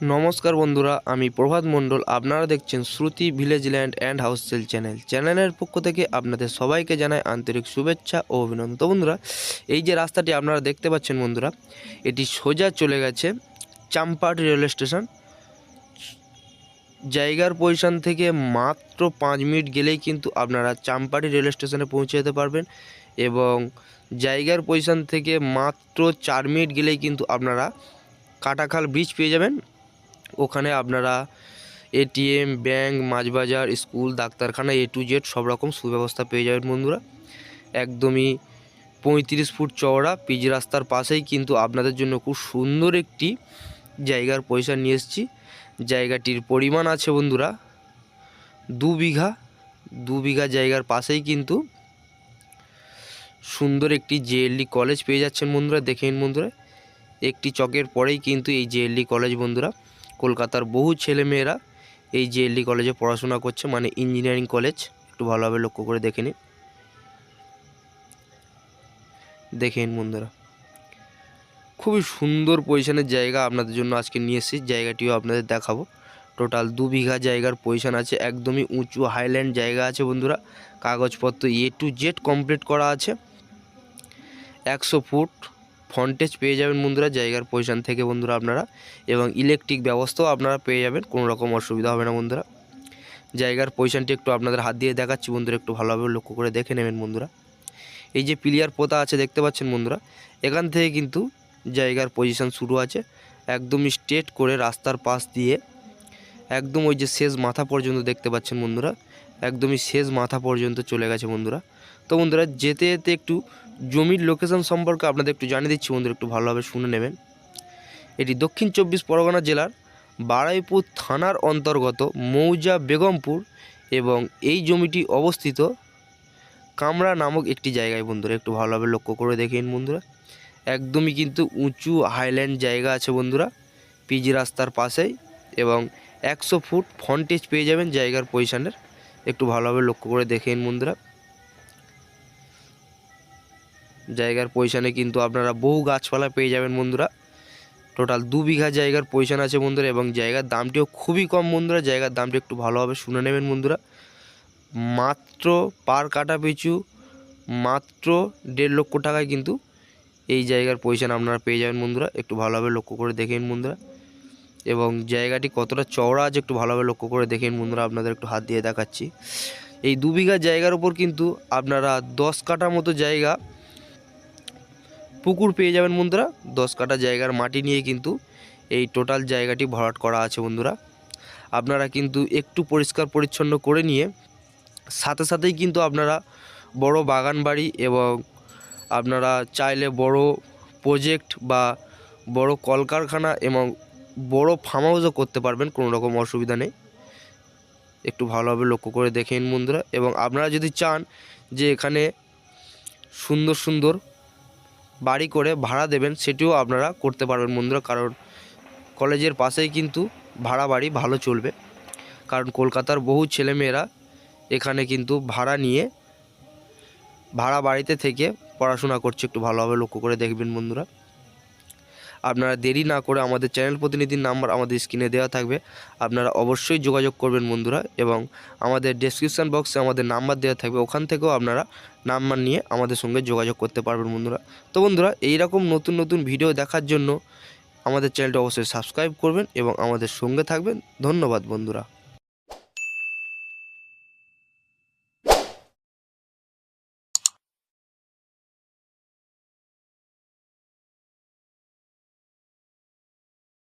নমস্কার বন্ধুরা, আমি প্রভাত মণ্ডল। আপনারা দেখছেন Shruti village land and house sale channel. চ্যানেলের পক্ষ থেকে আপনাদের সবাইকে জানাই আন্তরিক শুভেচ্ছা ও অভিনন্দন। বন্ধুরা, এই যে রাস্তাটি আপনারা দেখতে পাচ্ছেন বন্ধুরা, এটি সোজা চলে গেছে চাম্পাট রেলওয়ে স্টেশন। জায়গার পজিশন থেকে মাত্র পাঁচ মিনিট গেলেই কিন্তু আপনারা চাম্পাটি রেলওয়ে স্টেশনে পৌঁছে যেতে পারবেন এবং জায়গার পজিশন থেকে মাত্র চার মিনিট গেলেই কিন্তু আপনারা কাটাখাল ব্রিজ পেয়ে যাবেন। ওখানে আপনারা এটিএম ব্যাংক, মাছবাজার, স্কুল, ডাক্তারখানা এ টু জেড সব রকম সুব্যবস্থা পেয়ে যাবেন বন্ধুরা। একদমই পঁয়ত্রিশ ফুট চওড়া, পিচ রাস্তার পাশেই কিন্তু আপনাদের জন্য খুব সুন্দর একটি জায়গার পয়সা নিয়ে এসেছি। জায়গাটির পরিমাণ আছে বন্ধুরা, দু বিঘা দু বিঘা জায়গার পাশেই কিন্তু সুন্দর একটি জেএলডি কলেজ পেয়ে যাচ্ছেন বন্ধুরা, দেখে নিন বন্ধুরা। একটি চকের পরেই কিন্তু এই জেএলডি কলেজ বন্ধুরা। কলকাতার বহু ছেলেমেয়েরা এই জেএলডি কলেজে পড়াশোনা করছে মানে ইঞ্জিনিয়ারিং কলেজ একটু ভালোভাবে লক্ষ্য করে দেখে নিন। দেখে নিন বন্ধুরা। খুবই সুন্দর পজিশনের জায়গা আপনাদের জন্য আজকে নিয়ে এসেছি, জায়গাটিও আপনাদের দেখাবো। টোটাল দু বিঘা জায়গার পজিশন আছে, একদমই উঁচু হাইল্যান্ড জায়গা আছে বন্ধুরা। কাগজপত্র এ টু জেড কমপ্লিট করা আছে। একশো ফুট ফন্টেজ পেয়ে যাবেন বন্ধুরা, জায়গার পজিশান থেকে বন্ধুরা আপনারা, এবং ইলেকট্রিক ব্যবস্থাও আপনারা পেয়ে যাবেন, কোনো রকম অসুবিধা হবে না বন্ধুরা। জায়গার পজিশানটি একটু আপনাদের হাত দিয়ে দেখাচ্ছি বন্ধুরা, একটু ভালোভাবে লক্ষ্য করে দেখে নেবেন বন্ধুরা। এই যে প্লেয়ার পোতা আছে, দেখতে পাচ্ছেন বন্ধুরা, এখান থেকে কিন্তু জায়গার পজিশান শুরু আছে একদমই স্ট্রেট করে রাস্তার পাশ দিয়ে একদম ওই যে শেষ মাথা পর্যন্ত দেখতে পাচ্ছেন বন্ধুরা, একদমই শেষ মাথা পর্যন্ত চলে গেছে বন্ধুরা। তো বন্ধুরা, যেতে যেতে একটু জমির লোকেশন সম্পর্কে আপনাদের একটু জানিয়ে দিচ্ছি বন্ধুরা, একটু ভালোভাবে শুনে নেবেন। এটি দক্ষিণ চব্বিশ পরগনা জেলার বারাইপুর থানার অন্তর্গত মৌজা বেগমপুর এবং এই জমিটি অবস্থিত কামরা নামক একটি জায়গায় বন্ধুরা, একটু ভালোভাবে লক্ষ্য করে দেখেন বন্ধুরা। একদমই কিন্তু উঁচু হাইল্যান্ড জায়গা আছে বন্ধুরা পিজি রাস্তার পাশেই এবং একশো ফুট ফন্টেজ পেয়ে যাবেন জায়গার পজিশানের একটু ভালোভাবে লক্ষ্য করে দেখেন বন্ধুরা। জায়গার পজিশানে কিন্তু আপনারা বহু গাছপালা পেয়ে যাবেন বন্ধুরা। টোটাল দু বিঘা জায়গার পজিশন আছে বন্ধুরা এবং জায়গার দামটিও খুবই কম বন্ধুরা। জায়গার দামটি একটু ভালোভাবে শুনে নেবেন বন্ধুরা। মাত্র পার কাটা পিছু মাত্র দেড় লক্ষ টাকায় কিন্তু এই জায়গার পজিশন আপনারা পেয়ে যাবেন বন্ধুরা। একটু ভালোভাবে লক্ষ্য করে দেখেন বন্ধুরা। এবং জায়গাটি কতটা চওড়া আছে একটু ভালোভাবে লক্ষ্য করে দেখেন বন্ধুরা, আপনাদের একটু হাত দিয়ে দেখাচ্ছি। এই দু বিঘা জায়গার উপর কিন্তু আপনারা দশ কাটা মতো জায়গা পুকুর পেয়ে যাবেন বন্ধুরা। দশ কাটা জায়গার মাটি নিয়ে কিন্তু এই টোটাল জায়গাটি ভরাট করা আছে বন্ধুরা। আপনারা কিন্তু একটু পরিষ্কার পরিচ্ছন্ন করে নিয়ে সাথে সাথেই কিন্তু আপনারা বড় বাগান বাড়ি এবং আপনারা চাইলে বড় প্রজেক্ট বা বড় কলকারখানা এবং বড় ফার্ম হাউসও করতে পারবেন, কোনো রকম অসুবিধা নেই। একটু ভালোভাবে লক্ষ্য করে দেখেন বন্ধুরা। এবং আপনারা যদি চান যে এখানে সুন্দর সুন্দর বাড়ি করে ভাড়া দেবেন, সেটিও আপনারা করতে পারবেন বন্ধুরা। কারণ কলেজের পাশেই কিন্তু ভাড়া বাড়ি ভালো চলবে। কারণ কলকাতার বহু ছেলেমেয়েরা এখানে কিন্তু ভাড়া নিয়ে ভাড়া বাড়িতে থেকে পড়াশোনা করছে। একটু ভালোভাবে লক্ষ্য করে দেখবেন বন্ধুরা। আপনারা দেরি না করে আমাদের চ্যানেল প্রতিনিধির নাম্বার আমাদের স্ক্রিনে দেওয়া থাকবে। আপনারা অবশ্যই যোগাযোগ করবেন বন্ধুরা এবং আমাদের ডেসক্রিপশান বক্সে আমাদের নাম্বার দেওয়া থাকবে। ওখান থেকেও আপনারা নাম্বার নিয়ে আমাদের সঙ্গে যোগাযোগ করতে পারবেন বন্ধুরা। তো বন্ধুরা, এইরকম নতুন নতুন ভিডিও দেখার জন্য আমাদের চ্যানেলটা অবশ্যই সাবস্ক্রাইব করবেন এবং আমাদের সঙ্গে থাকবেন। ধন্যবাদ বন্ধুরা।